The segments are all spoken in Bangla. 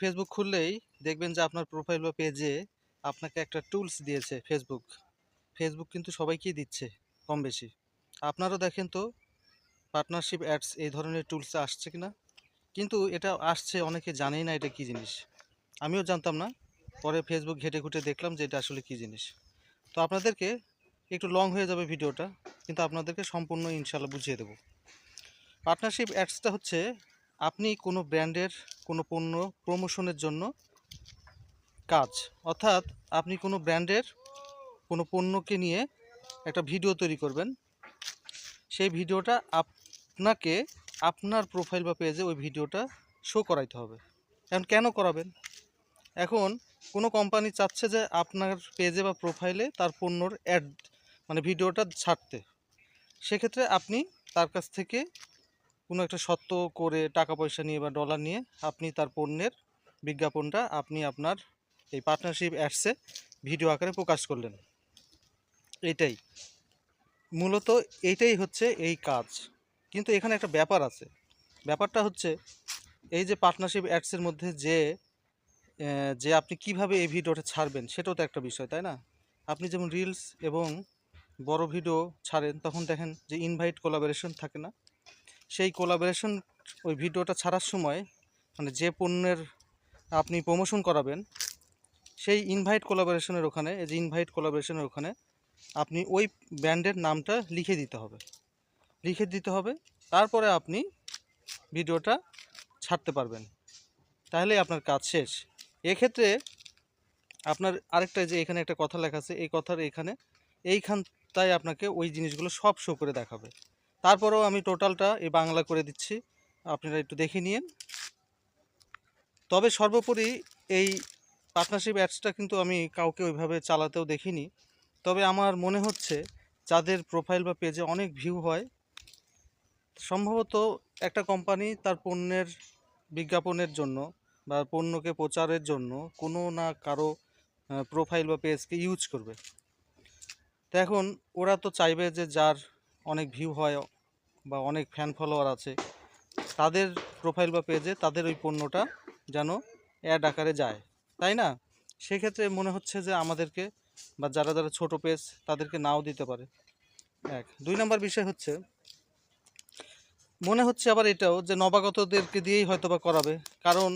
ফেসবুক খুললেই দেখবেন যে আপনার প্রোফাইল বা পেজে আপনাকে একটা টুলস দিয়েছে ফেসবুক ফেসবুক কিন্তু সবাইকেই দিচ্ছে কম বেশি আপনারও দেখেন তো পার্টনারশিপ অ্যাডস এই ধরনের টুলস আসছে কি না কিন্তু এটা আসছে, অনেকে জানেই না এটা কী জিনিস। আমিও জানতাম না, পরে ফেসবুক ঘেটে ঘুটে দেখলাম যে এটা আসলে কী জিনিস। তো আপনাদেরকে একটু লং হয়ে যাবে ভিডিওটা কিন্তু আপনাদেরকে সম্পূর্ণ ইনশাল্লাহ বুঝিয়ে দেবো। পার্টনারশিপ অ্যাডসটা হচ্ছে আপনি কোনো ব্র্যান্ডের কোনো পণ্য প্রমোশনের জন্য কাজ, অর্থাৎ আপনি কোনো ব্র্যান্ডের কোনো পণ্যকে নিয়ে একটা ভিডিও তৈরি করবেন, সেই ভিডিওটা আপনাকে আপনার প্রোফাইল বা পেজে ওই ভিডিওটা শো করাইতে হবে। এখন কেন করাবেন? এখন কোনো কোম্পানি চাচ্ছে যে আপনার পেজে বা প্রোফাইলে তার পণ্যর অ্যাড মানে ভিডিওটা ছাড়তে। সেক্ষেত্রে আপনি তার কাছ থেকে কোনো একটা সত্ত্ব করে টাকা পয়সা নিয়ে বা ডলার নিয়ে আপনি তার পণ্যের বিজ্ঞাপনটা আপনি আপনার এই পার্টনারশিপ অ্যাডসে ভিডিও আকারে প্রকাশ করলেন। এটাই। মূলত এইটাই হচ্ছে এই কাজ। কিন্তু এখানে একটা ব্যাপার আছে। ব্যাপারটা হচ্ছে এই যে পার্টনারশিপ অ্যাডসের মধ্যে যে যে আপনি কীভাবে এই ভিডিওটা ছাড়বেন সেটাও তো একটা বিষয়, তাই না? আপনি যেমন রিলস এবং বড় ভিডিও ছাড়েন, তখন দেখেন যে ইনভাইট কোলাবোরেশন থাকে না। সেই কোলাবোরেশন ওই ভিডিওটা ছাড়ার সময় মানে যে পণ্যের আপনি প্রমোশন করাবেন, সেই ইনভাইট কোলাবোরেশনের ওখানে যে ইনভাইট কোলাবোরেশনের ওখানে আপনি ওই ব্র্যান্ডের নামটা লিখে দিতে হবে। লিখে দিতে হবে, তারপরে আপনি ভিডিওটা ছাড়তে পারবেন। তাহলেই আপনার কাজ শেষ। এক্ষেত্রে আপনার আরেকটা যে এখানে একটা কথা লেখা আছে, এই কথার এখানে এইখানটায় আপনাকে ওই জিনিসগুলো সব শো করে দেখাবে। তারপরেও আমি টোটালটা এই বাংলা করে দিচ্ছি। আপনারা একটু দেখে নিন। তবে সর্বোপরি এই পার্টনারশিপ অ্যাডসটা কিন্তু আমি কাউকে ওইভাবে চালাতেও দেখিনি। তবে আমার মনে হচ্ছে যাদের প্রোফাইল বা পেজে অনেক ভিউ হয়, সম্ভবত একটা কোম্পানি তার পণ্যের বিজ্ঞাপনের জন্য বা পণ্যকে প্রচারের জন্য কোনো না কারও প্রোফাইল বা পেজকে ইউজ করবে। তো এখন ওরা তো চাইবে যে যার অনেক ভিউ হয় বা অনেক ফ্যান ফলোয়ার আছে, তাদের প্রোফাইল বা পেজে তাদের ওই পণ্যটা যেন অ্যাড আকারে যায়, তাই না? সেক্ষেত্রে মনে হচ্ছে যে আমাদেরকে বা যারা যারা ছোট পেজ তাদেরকে নাও দিতে পারে। এক। দুই নম্বর বিষয় হচ্ছে, মনে হচ্ছে আবার এটাও যে নবাগতদেরকে দিয়েই হয়তো বা করাবে, কারণ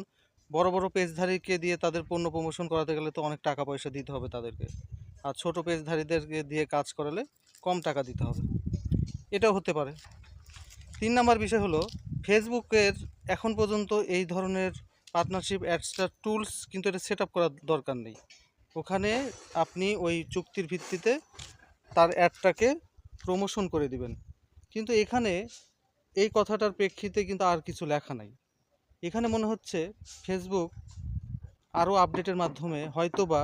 বড় বড় পেজধারীকে দিয়ে তাদের পণ্য প্রমোশন করাতে গেলে তো অনেক টাকা পয়সা দিতে হবে তাদেরকে, আর ছোট পেজধারীদেরকে দিয়ে কাজ করালে কম টাকা দিতে হবে। এটাও হতে পারে। তিন নম্বর বিষয় হলো, ফেসবুকের এখন পর্যন্ত এই ধরনের পার্টনারশিপ অ্যাডসটার টুলস কিন্তু এটা সেট করার দরকার নেই। ওখানে আপনি ওই চুক্তির ভিত্তিতে তার অ্যাডটাকে প্রমোশন করে দিবেন। কিন্তু এখানে এই কথাটার প্রেক্ষিতে কিন্তু আর কিছু লেখা নাই। এখানে মনে হচ্ছে ফেসবুক আরও আপডেটের মাধ্যমে হয়তোবা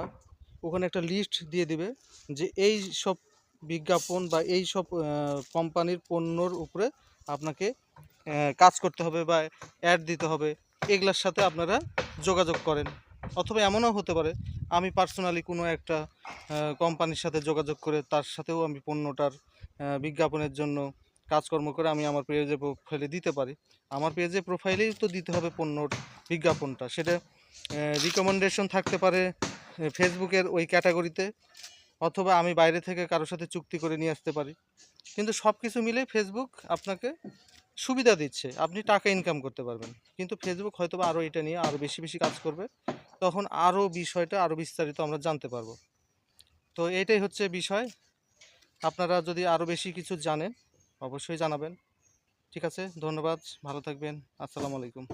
ওখানে একটা লিস্ট দিয়ে দিবে যে এই সব বিজ্ঞাপন বা এই সব কোম্পানির পণ্যর উপরে আপনাকে কাজ করতে হবে বা অ্যাড দিতে হবে, এগুলোর সাথে আপনারা যোগাযোগ করেন। অথবা এমনও হতে পারে, আমি পার্সোনালি কোনো একটা কোম্পানির সাথে যোগাযোগ করে তার সাথেও আমি পণ্যটার বিজ্ঞাপনের জন্য কাজকর্ম করে আমি আমার পেজে প্রোফাইলে দিতে পারি। আমার পেজে প্রোফাইলেই তো দিতে হবে পণ্যর বিজ্ঞাপনটা। সেটা রিকমেন্ডেশন থাকতে পারে ফেসবুকের ওই ক্যাটাগরিতে অথবা আমি বাইরে থেকে কারোর সাথে চুক্তি করে নিয়ে আসতে পারি। কিন্তু সব কিছু মিলে ফেসবুক আপনাকে সুবিধা দিচ্ছে। আপনি টাকা ইনকাম করতে পারবেন। কিন্তু ফেসবুক হয়তো বা আরও এটা নিয়ে আরও বেশি বেশি কাজ করবে। তখন আরও বিষয়টা আরও বিস্তারিত আমরা জানতে পারব। তো এটাই হচ্ছে বিষয়। আপনারা যদি আরও বেশি কিছু জানেন, অবশ্যই জানাবেন। ঠিক আছে? ধন্যবাদ। ভালো থাকবেন। আসসালামু আলাইকুম।